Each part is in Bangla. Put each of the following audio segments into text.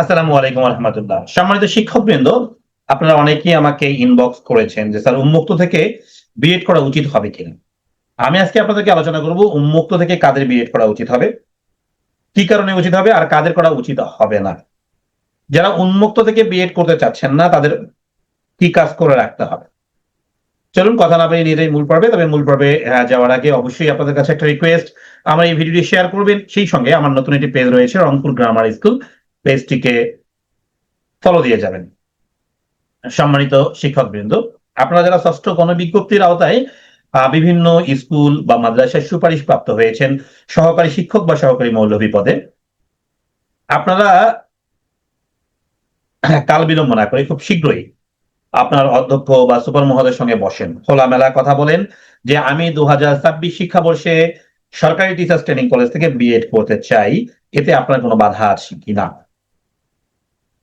আসসালামু আলাইকুম রহমতুল্লাহ সম্মানিত শিক্ষকবৃন্দ, আপনারা অনেকেই আমাকে ইনবক্স করেছেন যে, স্যার, উন্মুক্ত থেকে বিএড করা উচিত হবে কিনা? আমি আজকে আপনাদেরকে আলোচনা করব, উন্মুক্ত থেকে কাদের বিএড করা উচিত হবে, কি কারণে উচিত হবে, আর কাদের করা উচিত হবে না। যারা উন্মুক্ত থেকে বিএড করতে চাচ্ছেন না, তাদের কি কাজ করে রাখতে হবে? চলুন, কথা না বলে নিজেই মূল পর্বে, তবে মূল পর্বে যাওয়ার আগে অবশ্যই আপনাদের কাছে একটা রিকোয়েস্ট আমার এই ভিডিওটি শেয়ার করবেন। সেই সঙ্গে আমার নতুন একটি পেজ রয়েছে, রংপুর গ্রামার স্কুল পেজটিকে ফলো দিয়ে যাবেন। সম্মানিত শিক্ষকবৃন্দ, আপনারা যারা ষষ্ঠ গণবিজ্ঞপ্তির আওতায় বিভিন্ন স্কুল বা মাদ্রাসায় সুপারিশ প্রাপ্ত হয়েছেন, সহকারী শিক্ষক বা সহকারী মৌলভী পদে, আপনারা কাল বিলম্ব না করে খুব শীঘ্রই আপনার অধ্যক্ষ বা সুপার মহোদয়ের সঙ্গে বসেন। খোলামেলা কথা বলেন যে, আমি দু হাজার ছাব্বিশ শিক্ষাবর্ষে সরকারি টিচার্স ট্রেনিং কলেজ থেকে বিএড করতে চাই, এতে আপনার কোনো বাধা আছে কিনা?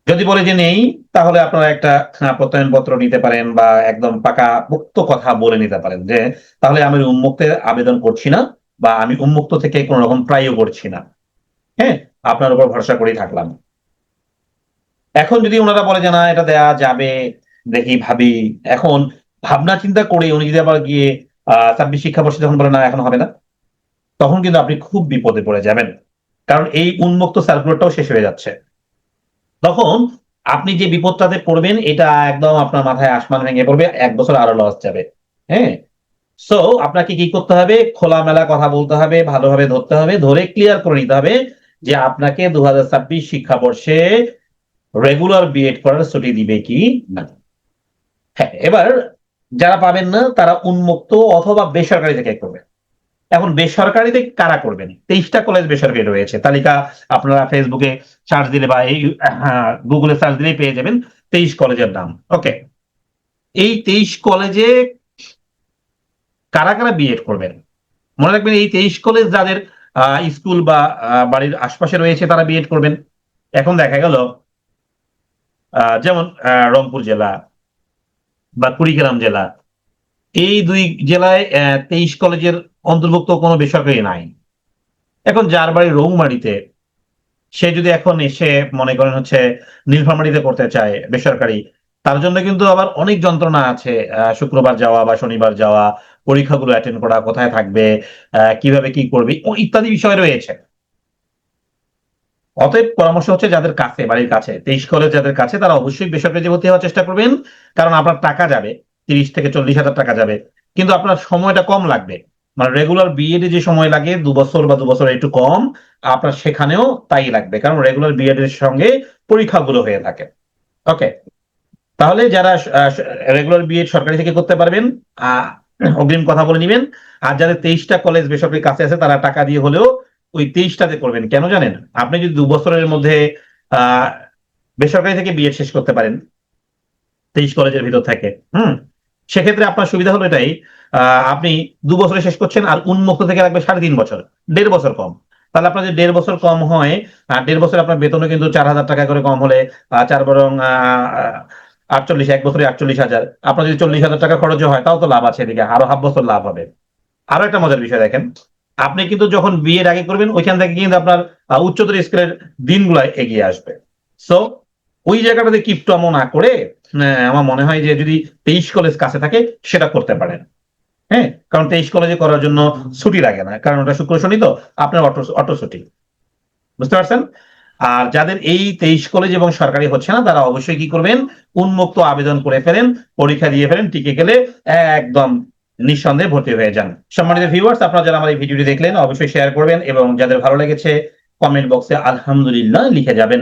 যদি বলে যে নেই তাহলে আপনারা একটা আহ, প্রত্যয়নপত্র নিতে পারেন বা একদম পাকা মুক্ত কথা বলে নিতে পারেন যে তাহলে আমি উন্মুক্তে আবেদন করছি না বা আমি উন্মুক্ত থেকে কোনো রকম ট্রাইও করছি না। হ্যাঁ আপনার উপর ভরসা করেই থাকলাম। এখন যদি ওনারা বলে যে না এটা দেয়া যাবে দেখি ভাবি এখন ভাবনা চিন্তা করে উনি যদি আবার গিয়ে আহ ছাব্বিশ শিক্ষাবর্ষে যখন বলে না এখন হবে না তখন কিন্তু আপনি খুব বিপদে পড়ে যাবেন। কারণ এই উন্মুক্ত সার্কুলারটাও শেষ হয়ে যাচ্ছে। তখন আপনি যে বিপদটাতে পড়বেন, এটা একদম আপনার মাথায় আসমান ভেঙে পড়বে, এক বছর আরও লস যাবে। হ্যাঁ? সো আপনাকে কি করতে হবে? খোলামেলা কথা বলতে হবে, ভালোভাবে ধরতে হবে, ধরে ক্লিয়ার করে নিতে হবে যে আপনাকে দু হাজার ছাব্বিশ শিক্ষাবর্ষে রেগুলার বিএড করার ছুটি দিবে কি না। হ্যাঁ এবার যারা পাবেন না, তারা উন্মুক্ত অথবা বেসরকারি থেকে করবে এখন বেসরকারিতে কারা করবেন? তেইশটা কলেজ বেসরকারি রয়েছে। তালিকা আপনারা ফেসবুকে সার্চ দিলে বা এই গুগলে সার্চ দিলেই পেয়ে যাবেন তেইশ কলেজের নাম। ওকে এই তেইশ কলেজে কারা কারা বিএড করবেন? মনে রাখবেন এই তেইশ কলেজ যাদের স্কুল বা বাড়ির আশপাশে রয়েছে তারা বিএড করবেন। এখন দেখা গেল যেমন রংপুর জেলা বা কুড়িগ্রাম জেলা। এই দুই জেলায় তেইশ কলেজের অন্তর্ভুক্ত কোনো বেসরকারি নাই। এখন যার বাড়ি রৌমারিতে সে যদি এখন এসে মনে করেন হচ্ছে নীলফামারিতে করতে চায় বেসরকারি, তার জন্য কিন্তু আবার অনেক যন্ত্রণা আছে শুক্রবার যাওয়া বা শনিবার যাওয়া, পরীক্ষাগুলো অ্যাটেন্ড করা, কোথায় থাকবে কীভাবে কি করবে ইত্যাদি বিষয় রয়েছে। অতএব পরামর্শ হচ্ছে যাদের কাছে, বাড়ির কাছে, তেইশ কলেজ যাদের কাছে, তারা অবশ্যই বেসরকারি ভর্তি হওয়ার চেষ্টা করবেন, কারণ আপনার টাকা যাবে। তিরিশ থেকে চল্লিশ হাজার টাকা যাবে। কিন্তু আপনার সময়টা কম লাগবে। মানে রেগুলার বিএড যে সময় লাগে, দু বছর বা দু বছর একটু কম, আপনার সেখানেও তাই লাগবে। কারণ রেগুলার বিএড এর সঙ্গে পরীক্ষাগুলো হয়ে থাকে। ওকে তাহলে যারা রেগুলার বিএড সরকারি থেকে করতে পারবেন অগ্রিম কথা বলে নিবেন। আর যাদের তেইশটা কলেজ বেসরকারি কাছে আছে, তারা টাকা দিয়ে হলেও ওই তেইশটাতে করবেন। কেন জানেন? আপনি যদি দু বছরের মধ্যে বেসরকারি থেকে বিএড শেষ করতে পারেন, তেইশ কলেজের ভিতর থেকে। হুম? সেক্ষেত্রে আপনার সুবিধা হলো এটাই আপনি দু বছরে শেষ করছেন আর উন্মুক্ত থেকে লাগবে সাড়ে তিন বছর, দেড় বছর কম। তাহলে আপনার যে দেড় বছর কম হয় দেড় বছর আপনার বেতনও কিন্তু চার হাজার টাকা করে কম হলে চার বরং আটচল্লিশ, এক বছরে আটচল্লিশ হাজার। আপনার যদি চল্লিশ হাজার টাকা খরচ হয়, তাও তো লাভ আছে এদিকে, আরও হাফ বছর লাভ হবে। আরও একটা মজার বিষয় দেখেন, আপনি কিন্তু যখন বিয়ের আগে করবেন, ওইখান থেকে কিন্তু আপনার উচ্চতর স্কুলের দিনগুলো এগিয়ে আসবে। সো ওই জায়গাটাতে কিপটমো না করে আমার মনে হয় যে যদি তেইশ কলেজ কাছে থাকে, সেটা করতে পারেন। হ্যাঁ? কারণ তেইশ কলেজে করার জন্য ছুটি লাগে না, কারণ ওটা শুক্র শনি তো, আপনার অটো অটো ছুটি। বুঝতে পারছেন? আর যাদের এই তেইশ কলেজ এবং সরকারি হচ্ছে না, তারা অবশ্যই কি করবেন? উন্মুক্ত আবেদন করে ফেলেন, পরীক্ষা দিয়ে ফেলেন, টিকে গেলে একদম নিঃসন্দেহে ভর্তি হয়ে যান। সম্মানিত ভিউয়ার্স আপনারা যারা আমার এই ভিডিওটি দেখলেন, অবশ্যই শেয়ার করবেন এবং যাদের ভালো লেগেছে কমেন্ট বক্সে আলহামদুলিল্লাহ লিখে যাবেন।